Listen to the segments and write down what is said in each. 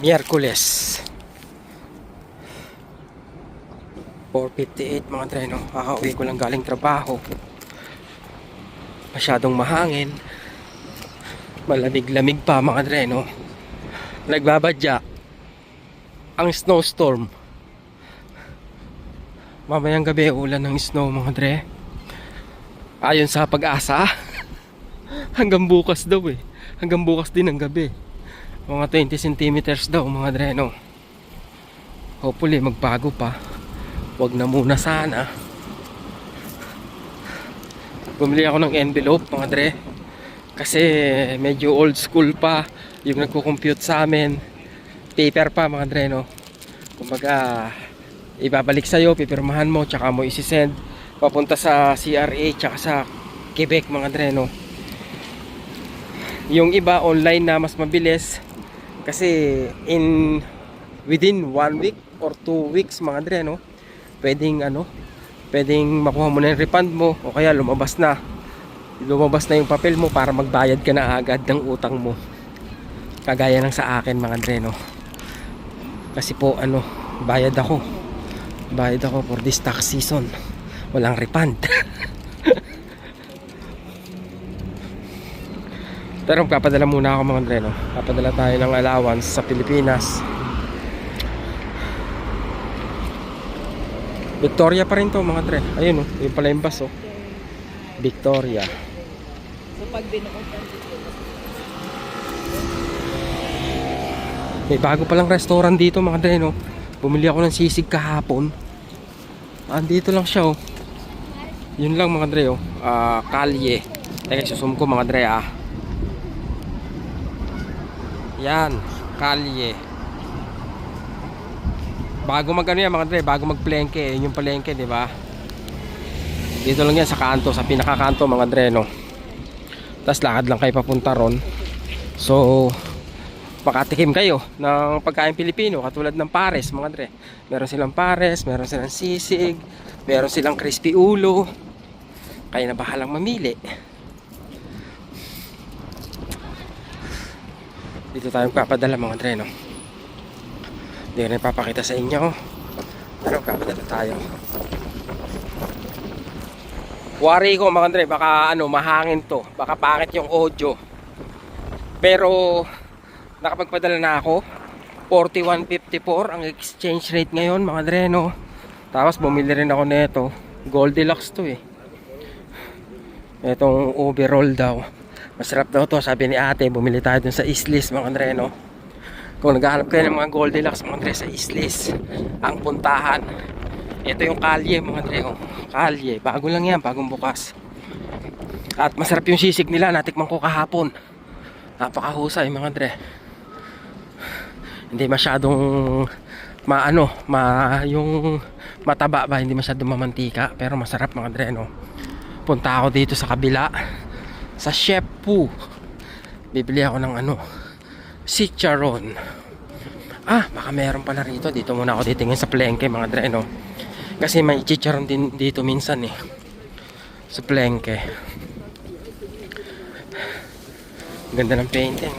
Miyerkules. 4.58 mga treno Kakauwi ko lang galing trabaho. Masyadong mahangin. Malamig-lamig pa mga treno Nagbabadya Ang snowstorm. Mamayang gabi ulan ng snow mga dre Ayon sa pag-asa Hanggang bukas daw eh. Hanggang bukas din ng gabi mga 20 centimeters daw mga dreno hopefully magbago pa. Wag na muna sana. Bumili ako ng envelope mga dre. Kasi medyo old school pa yung nagko-compute sa amin. Paper pa mga dreno kumbaga ibabalik sa'yo pipirmahan mo tsaka mo isisend. Papunta sa CRA tsaka sa Quebec mga dreno yung iba online na mas mabilis kasi in within one week or two weeks mga dre no pwedeng ano pwedeng makuha mo na yung refund mo o kaya lumabas na lumabas na yung papel mo para magbayad ka na agad ng utang mo. Kagaya ng sa akin mga dre no. Kasi po ano bayad ako. Bayad ako for this tax season. Walang refund Pero magpapadala muna ako mga dreno. Papadala tayo ng allowance sa Pilipinas. Victoria pa rin to mga dre. Ayun oh, yung pala yung bus oh. Victoria. So pag binukutan May bago palang restaurant dito mga dre no. Bumili ako ng sisig kahapon. Andito lang siya oh. Yun lang mga dre oh. Ah, kalye. Teka, susum ko mga dre ah. Yan, kalye. Bago mag ano yan mga dre, bago magplengke, yun yung palengke, di ba? Dito lang yan sa kanto, sa pinakakanto mga dre, no. Tapos lakad lang kayo papunta ron. So, makatikim kayo ng pagkain Pilipino katulad ng pares mga dre. Meron silang pares, meron silang sisig, meron silang crispy ulo. Kaya na bahalang mamili. Dito tayo papadala mga dre, no? Hindi ko na ipapakita sa inyo. Pero papadala tayo. Worry ko mga dre, baka ano, mahangin to. Baka pangit yung audio. Pero, nakapagpadala na ako. 41.54 ang exchange rate ngayon mga dre, no? Tapos bumili rin ako nito. Goldilocks to eh. Itong overall daw. Masarap daw to, sabi ni ate, bumili tayo dun sa Islis, mga Andre, no? Kung naghahanap kayo ng mga Goldilocks, mga Andre, sa Islis, ang puntahan. Ito yung kalye, mga Andre, oh. Kalye, bago lang yan, bagong bukas. At masarap yung sisig nila, natikman ko kahapon. Napakahusay, mga Andre. Hindi masyadong maano, ma yung mataba ba, hindi masyadong mamantika, pero masarap, mga Andre, no? Punta ako dito sa kabila sa Chef Pu bibili ako ng ano Chicharon ah baka meron pala rito. Dito muna ako titingin sa plengke mga dre no? Kasi may chicharon din dito minsan eh. Sa plengke. Ganda ng painting.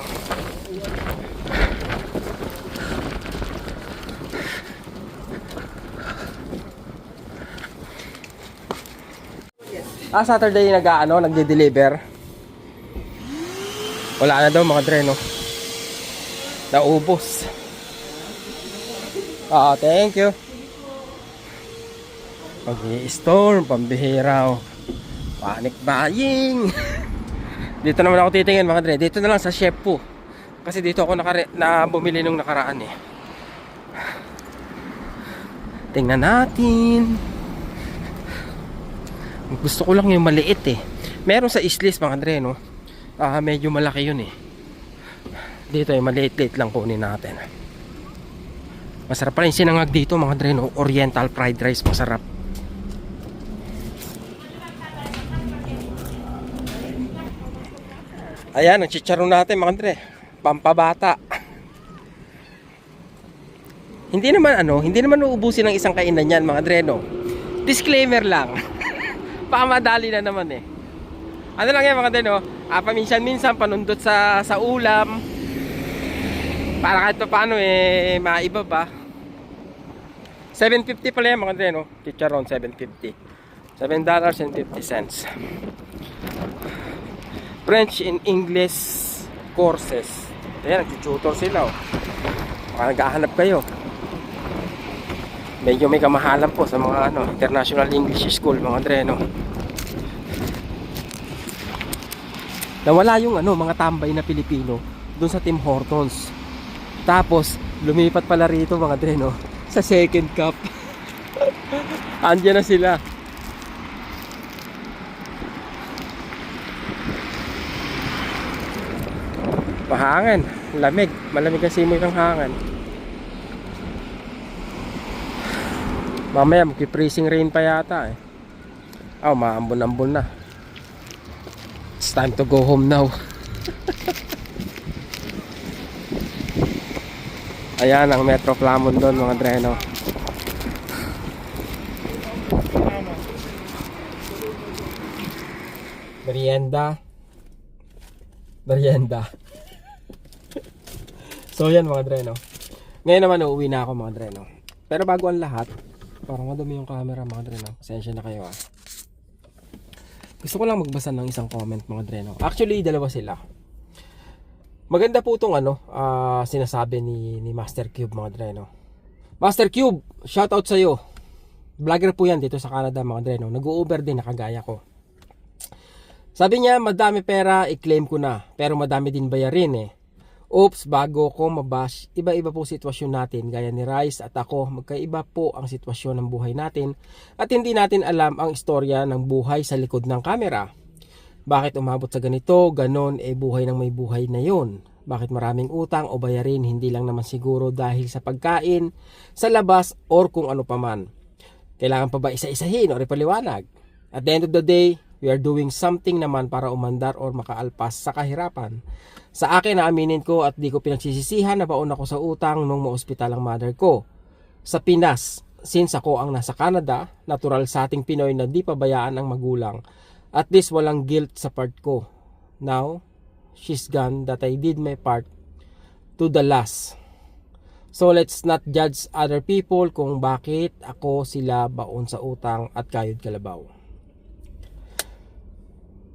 Ah, Saturday nag-ano, nagde-deliver. Wala na daw mga dre, no? Naubos. Ah, thank you. pag storm pambihira. oh. Panic buying. dito naman ako titingin mga dre. Dito na lang sa Chef Po. Kasi dito ako nakare na bumili nung nakaraan eh. Tingnan natin. Gusto ko lang yung maliit eh. Meron sa Islis mga dre, no? Ah, medyo malaki yun eh. Dito yung maliit-liit lang kunin natin. Masarap pa rin sinangag dito mga dre, no? Oriental fried rice, masarap. Ayan, ang chicharon natin mga dre. Pampabata. Hindi naman ano, hindi naman uubusin ng isang kainan yan mga dre, no? Disclaimer lang. Baka madali na naman eh. Ano lang yan mga dre, no? Ah, paminsan-minsan panundot sa, sa ulam. Para kahit pa paano eh, maiba ba? 750 pala yan mga Andre, no? Chicharon, 750. $7.50. French and English courses. Ayan, nag-tutor sila, oh. Baka naghahanap kayo. Medyo may kamahalan po sa mga ano, international English school, mga Andre, no? Nawala yung ano, mga tambay na Pilipino doon sa Tim Hortons. Tapos, lumipat pala rito mga Dre, no? Sa second cup. Andiyan na sila. Mahangin. Lamig. Malamig ang simoy ng hangin. Mamaya magki-freezing rain pa yata eh. Oh, maambon-ambon na. It's time to go home now. Ayan ang Metro Plamon doon mga dreno. Merienda. Merienda. so yan mga dreno. Ngayon naman uuwi na ako mga dreno. Pero bago ang lahat, parang madumi yung camera mga dreno. Pasensya na kayo ah. Gusto ko lang magbasa ng isang comment mga dreno. Actually, dalawa sila. Maganda po itong ano, ah, sinasabi ni, ni Master Cube mga dreno. Master Cube, shoutout sa iyo. Vlogger po yan dito sa Canada mga dreno. Nag-Uber din nakagaya ko. Sabi niya, madami pera, i-claim ko na. Pero madami din bayarin eh. Oops, bago ko mabash, iba-iba po sitwasyon natin. Gaya ni Rice at ako, magkaiba po ang sitwasyon ng buhay natin. At hindi natin alam ang istorya ng buhay sa likod ng kamera. Bakit umabot sa ganito, ganon, eh buhay ng may buhay na yon. Bakit maraming utang o bayarin, hindi lang naman siguro dahil sa pagkain, sa labas, or kung ano paman. Kailangan pa ba isa-isahin o ipaliwanag? At the end of the day, we are doing something naman para umandar or makaalpas sa kahirapan. Sa akin, naaminin ko at di ko pinagsisisihan na baon ako sa utang nung maospital ang mother ko. Sa Pinas, since ako ang nasa Canada, natural sa ating Pinoy na di pabayaan ang magulang. At least walang guilt sa part ko. Now, she's gone that I did my part to the last. So let's not judge other people kung bakit ako sila baon sa utang at kayod kalabaw.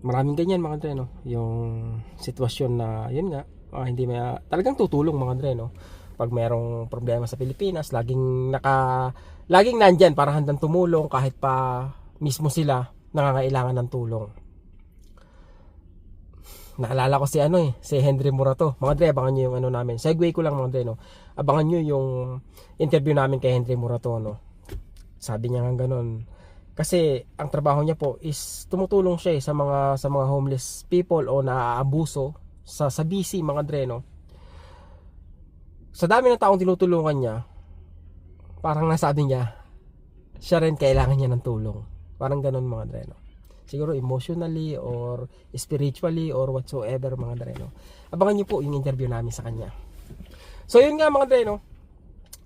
Maraming ganyan mga Dre, no? Yung sitwasyon na, yun nga, ah, hindi may, talagang tutulong mga Dre, no? Pag merong problema sa Pilipinas, laging naka, laging nandyan para handang tumulong kahit pa mismo sila nangangailangan ng tulong. Naalala ko si ano eh, si Henry Murato. Mga Dre, abangan nyo yung ano namin. Segway ko lang mga Dre, no? Abangan nyo yung interview namin kay Henry Murato, no? Sabi niya nga ganun, kasi ang trabaho niya po is tumutulong siya eh, sa mga sa mga homeless people o naaabuso sa sa BC mga dreno. Sa dami ng taong tinutulungan niya, parang nasabi niya, siya rin kailangan niya ng tulong. Parang ganun mga dreno. Siguro emotionally or spiritually or whatsoever mga dreno. Abangan niyo po yung interview namin sa kanya. So yun nga mga dreno,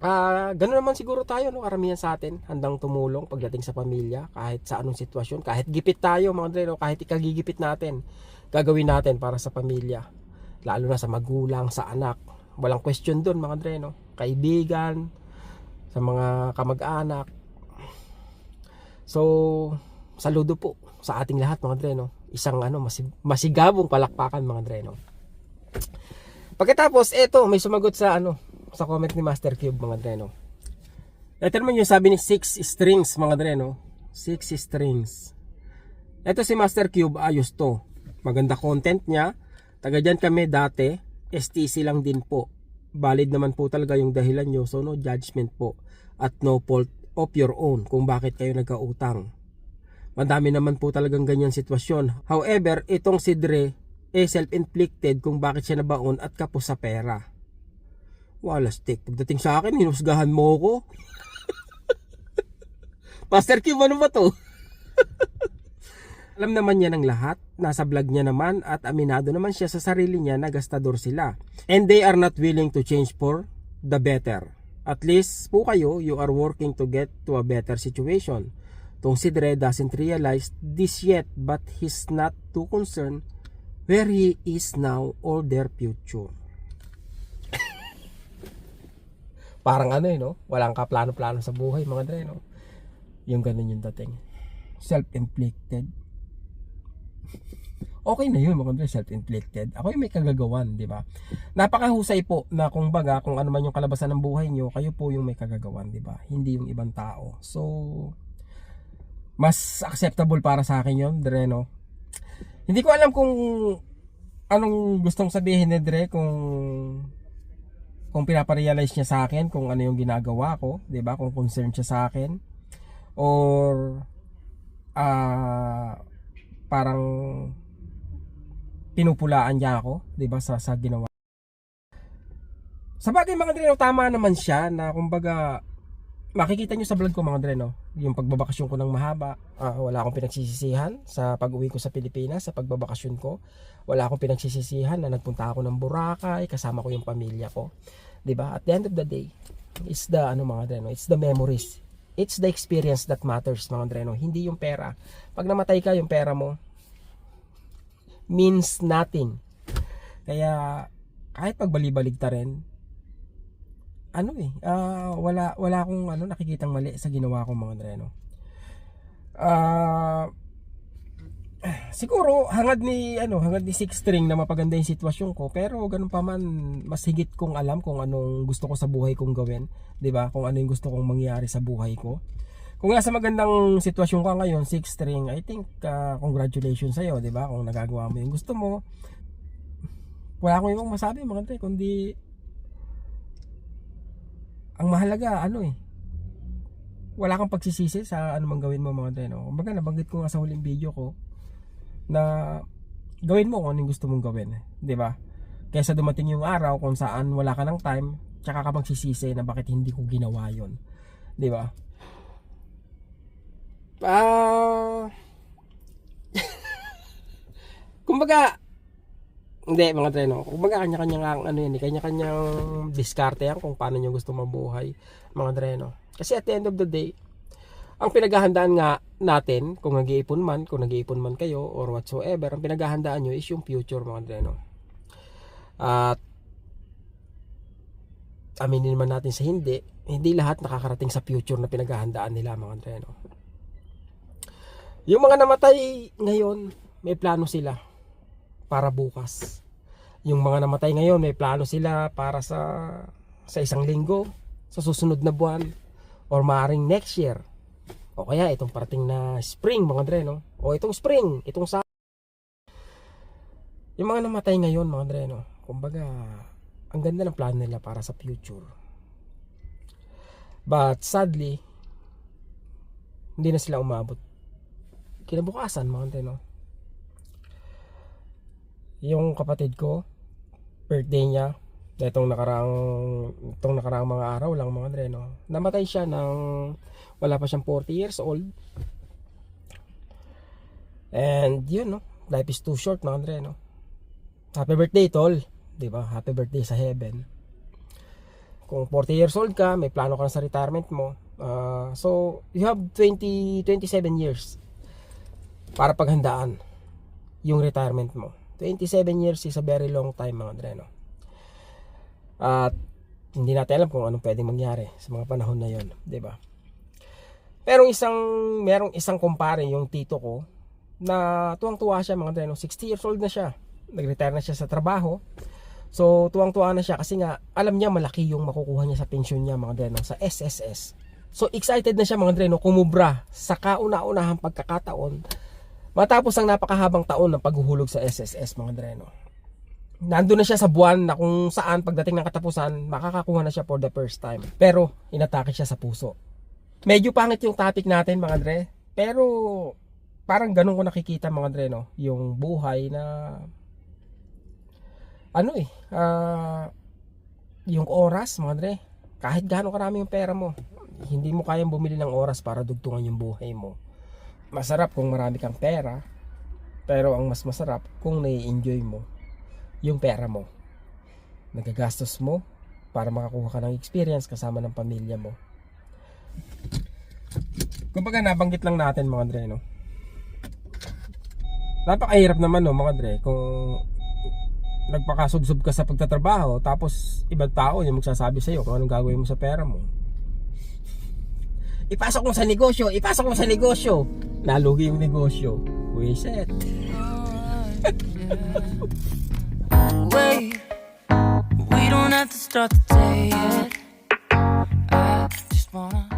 Ah, ganoon naman siguro tayo no, karamihan sa atin, handang tumulong pagdating sa pamilya kahit sa anong sitwasyon, kahit gipit tayo mga Dre, no, kahit ikagigipit natin, gagawin natin para sa pamilya. Lalo na sa magulang, sa anak. Walang question doon mga Dre, no. Kaibigan, sa mga kamag-anak. So, saludo po sa ating lahat mga Dre, no. Isang ano, masig- masigabong palakpakan mga Dre, no. Pagkatapos, eto, may sumagot sa ano, sa comment ni Master Cube mga dreno. Ito naman yung sabi ni 6 strings mga dreno. 6 strings. Ito si Master Cube ayos to. Maganda content niya. Taga dyan kami dati. STC lang din po. Valid naman po talaga yung dahilan nyo. So no judgment po. At no fault of your own kung bakit kayo nagkautang. Madami naman po talagang ganyan sitwasyon. However, itong si Dre eh self-inflicted kung bakit siya nabaon at kapos sa pera. Wala stick. Pagdating sa akin, hinusgahan mo ko. Master Cube, ano ba to? Alam naman niya ng lahat. Nasa vlog niya naman at aminado naman siya sa sarili niya na gastador sila. And they are not willing to change for the better. At least po kayo, you are working to get to a better situation. Tong si Dre doesn't realize this yet but he's not too concerned where he is now or their future. Parang ano eh, no? Walang ka plano-plano sa buhay, mga dre, no? Yung ganun yung dating. Self-inflicted. Okay na yun, mga dre, self-inflicted. Ako yung may kagagawan, di ba? Napakahusay po na kung baga, kung ano man yung kalabasan ng buhay nyo, kayo po yung may kagagawan, di ba? Hindi yung ibang tao. So, mas acceptable para sa akin yun, Dre, no? Hindi ko alam kung anong gustong sabihin ni Dre kung kung pinaparealize niya sa akin kung ano yung ginagawa ko, 'di ba? Kung concerned siya sa akin or ah parang pinupulaan niya ako, 'di ba, sa sa ginawa. Sa bagay mga Dre, no, tama naman siya na kumbaga makikita nyo sa vlog ko mga Dre, no? yung pagbabakasyon ko ng mahaba, ah, wala akong pinagsisisihan sa pag-uwi ko sa Pilipinas, sa pagbabakasyon ko. Wala akong pinagsisisihan na nagpunta ako ng Boracay, kasama ko yung pamilya ko. 'Di ba? At the end of the day, it's the ano mga Dre, no? it's the memories. It's the experience that matters mga Dre, no? hindi yung pera. Pag namatay ka, yung pera mo means nothing. Kaya kahit pagbali-balig ta rin, ano eh, ah, wala wala akong ano nakikitang mali sa ginawa ko mga Dre, no. Ah siguro hangad ni ano, hangad ni six string na mapaganda yung sitwasyon ko, pero ganun pa man mas higit kong alam kung anong gusto ko sa buhay kong gawin, 'di ba? Kung ano yung gusto kong mangyari sa buhay ko. Kung nasa magandang sitwasyon ka ngayon, six string, I think ah, congratulations sa iyo, 'di ba? Kung nagagawa mo yung gusto mo. Wala akong ibang masabi mga Dre, kundi ang mahalaga ano eh wala kang pagsisisi sa anumang gawin mo mga deno kumbaga nabanggit ko nga sa huling video ko na gawin mo kung ano yung gusto mong gawin di ba? Kaysa dumating yung araw kung saan wala ka ng time tsaka ka magsisisi na bakit hindi ko ginawa yon di ba? Ah. Kumbaga hindi mga treno. Kumbaga kanya-kanya ang ano yan, eh, kanya-kanyang diskarte yan kung paano nyo gusto mabuhay mga treno. Kasi at the end of the day, ang pinaghahandaan nga natin, kung nag-iipon man, kung nag-iipon man kayo or whatsoever, ang pinaghahandaan nyo is yung future mga treno. At aminin man natin sa hindi, hindi lahat nakakarating sa future na pinaghahandaan nila mga treno. Yung mga namatay ngayon, may plano sila para bukas. Yung mga namatay ngayon, may plano sila para sa sa isang linggo, sa susunod na buwan, or maaring next year. O kaya itong parating na spring, mga dre, no? O itong spring, itong sa... Yung mga namatay ngayon, mga dre, no? Kumbaga, ang ganda ng plano nila para sa future. But sadly, hindi na sila umabot. Kinabukasan, mga dre, no? Yung kapatid ko birthday niya itong nakaraang itong nakaraang mga araw lang mga dre no? Namatay siya ng wala pa siyang 40 years old. And yun no? Life is too short mga dre no? Happy birthday tol! Di ba? Happy birthday sa heaven. Kung 40 years old ka may plano ka na sa retirement mo. Ah, so you have 20 27 years para paghandaan yung retirement mo 27 years is a very long time mga Dre, no? At hindi natin alam kung anong pwedeng mangyari sa mga panahon na yon, 'di ba? Pero isang merong isang kumpare yung tito ko na tuwang-tuwa siya mga Dre, no? 60 years old na siya. Nag-retire na siya sa trabaho. So tuwang-tuwa na siya kasi nga alam niya malaki yung makukuha niya sa pension niya mga Dre, no? sa SSS. So excited na siya mga Dre, no? kumubra sa kauna-unahang pagkakataon Matapos ang napakahabang taon ng paghuhulog sa SSS mga dreno. Nandun na siya sa buwan na kung saan pagdating ng katapusan, makakakuha na siya for the first time. Pero, inatake siya sa puso. Medyo pangit yung topic natin mga dre. Pero, parang ganun ko nakikita mga dre, no? Yung buhay na, ano eh, ah, yung oras mga dre. Kahit gaano karami yung pera mo, hindi mo kayang bumili ng oras para dugtungan yung buhay mo masarap kung marami kang pera pero ang mas masarap kung nai-enjoy mo yung pera mo. Nagagastos mo para makakuha ka ng experience kasama ng pamilya mo. Kumbaga nabanggit lang natin mga dre no? Napakahirap naman no mga dre kung nagpakasubsob ka sa pagtatrabaho, tapos ibang tao yung magsasabi sa'yo kung anong gagawin mo sa pera mo. Ipasok mo sa negosyo, ipasok mo sa negosyo. Nalugi yung negosyo. Wiset. Wait, we don't have to start the day yet. I just wanna